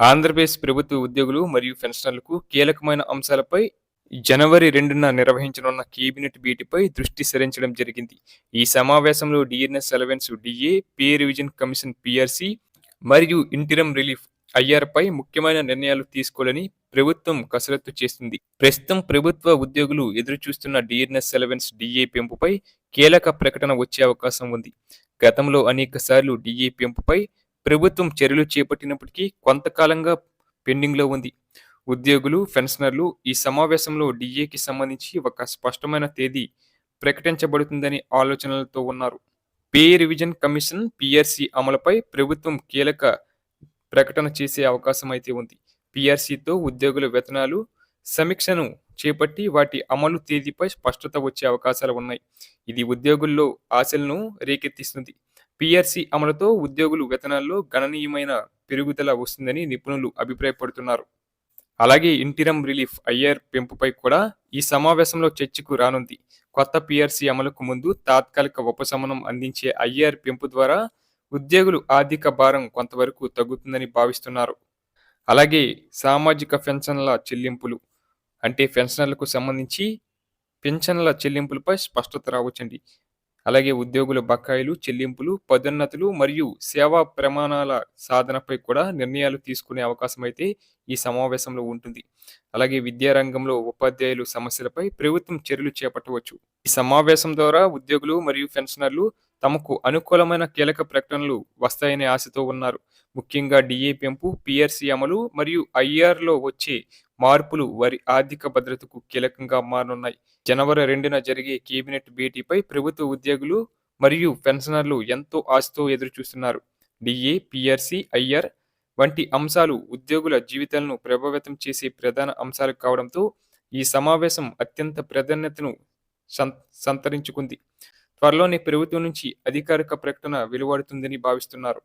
ఆంధ్రప్రదేశ్ ప్రభుత్వ ఉద్యోగులు మరియు పెన్షనర్లకు కీలకమైన అంశాలపై జనవరి రెండున నిర్వహించనున్న కేబినెట్ భేటీపై దృష్టి సారించడం జరిగింది. ఈ సమావేశంలో DNS allowance DA pay revision commission PRC మరియు ఇంటిరం రిలీఫ్ ఐఆర్పై ముఖ్యమైన నిర్ణయాలు తీసుకోవాలని ప్రభుత్వం కసరత్తు చేస్తుంది ప్రస్తుతం ప్రభుత్వ ఉద్యోగులు ఎదురుచూస్తున్న డిఎన్ఎస్ అలవెన్స్ డిఏ పెంపుపై కీలక ప్రకటన వచ్చే అవకాశం ఉంది. గతంలో అనేక సార్లు డిఏ పెంపుపై ప్రభుత్వం చర్యలు చేపట్టినప్పటికీ కొంతకాలంగా పెండింగ్లో ఉంది. ఉద్యోగులు పెన్షనర్లు ఈ సమావేశంలో డిఏకి సంబంధించి ఒక స్పష్టమైన తేదీ ప్రకటించబడుతుందని ఆలోచనలతో ఉన్నారు. పే రివిజన్ కమిషన్ పిఆర్సి అమలుపై ప్రభుత్వం కీలక ప్రకటన చేసే అవకాశం అయితే ఉంది. పిఆర్సితో ఉద్యోగుల వేతనాలు సమీక్షను చేపట్టి వాటి అమలు తేదీపై స్పష్టత వచ్చే అవకాశాలు ఉన్నాయి. ఇది ఉద్యోగుల్లో ఆశలను రేకెత్తిస్తుంది. పిఆర్సి అమలుతో ఉద్యోగులు వేతనాల్లో గణనీయమైన పెరుగుదల వస్తుందని నిపుణులు అభిప్రాయపడుతున్నారు. అలాగే ఇంటిరం రిలీఫ్ ఐఆర్ పెంపుపై కూడా ఈ సమావేశంలో చర్చకు రానుంది. కొత్త పిఆర్సి అమలుకు ముందు తాత్కాలిక ఉపశమనం అందించే ఐఆర్ పెంపు ద్వారా ఉద్యోగులు ఆర్థిక భారం కొంతవరకు తగ్గుతుందని భావిస్తున్నారు. అలాగే సామాజిక పెన్షన్ల చెల్లింపులు అంటే పెన్షనర్లకు సంబంధించి పెన్షన్ల చెల్లింపులపై స్పష్టత రావచ్చండి. అలాగే ఉద్యోగుల బకాయిలు చెల్లింపులు పదోన్నతులు మరియు సేవా ప్రమాణాల సాధనపై కూడా నిర్ణయాలు తీసుకునే అవకాశం అయితే ఈ సమావేశంలో ఉంటుంది. అలాగే విద్యారంగంలో ఉపాధ్యాయులు సమస్యలపై ప్రభుత్వం చర్యలు చేపట్టవచ్చు. ఈ సమావేశం ద్వారా ఉద్యోగులు మరియు పెన్షనర్లు తమకు అనుకూలమైన కీలక ప్రకటనలు వస్తాయనే ఆశతో ఉన్నారు. ముఖ్యంగా డిఏ పెంపు పిఆర్సి అమలు మరియు ఐఆర్లో వచ్చే మార్పులు వారి ఆర్థిక భద్రతకు కీలకంగా మారనున్నాయి. జనవరి రెండున జరిగే కేబినెట్ భేటీపై ప్రభుత్వ ఉద్యోగులు మరియు పెన్షనర్లు ఎంతో ఆశతో ఎదురుచూస్తున్నారు. డిఏ పిఆర్సి ఐఆర్ వంటి అంశాలు ఉద్యోగుల జీవితాలను ప్రభావితం చేసే ప్రధాన అంశాలు కావడంతో ఈ సమావేశం అత్యంత ప్రాధాన్యతను సంతరించుకుంది. త్వరలోనే ప్రభుత్వం నుంచి అధికారిక ప్రకటన వెలువడుతుందని భావిస్తున్నారు.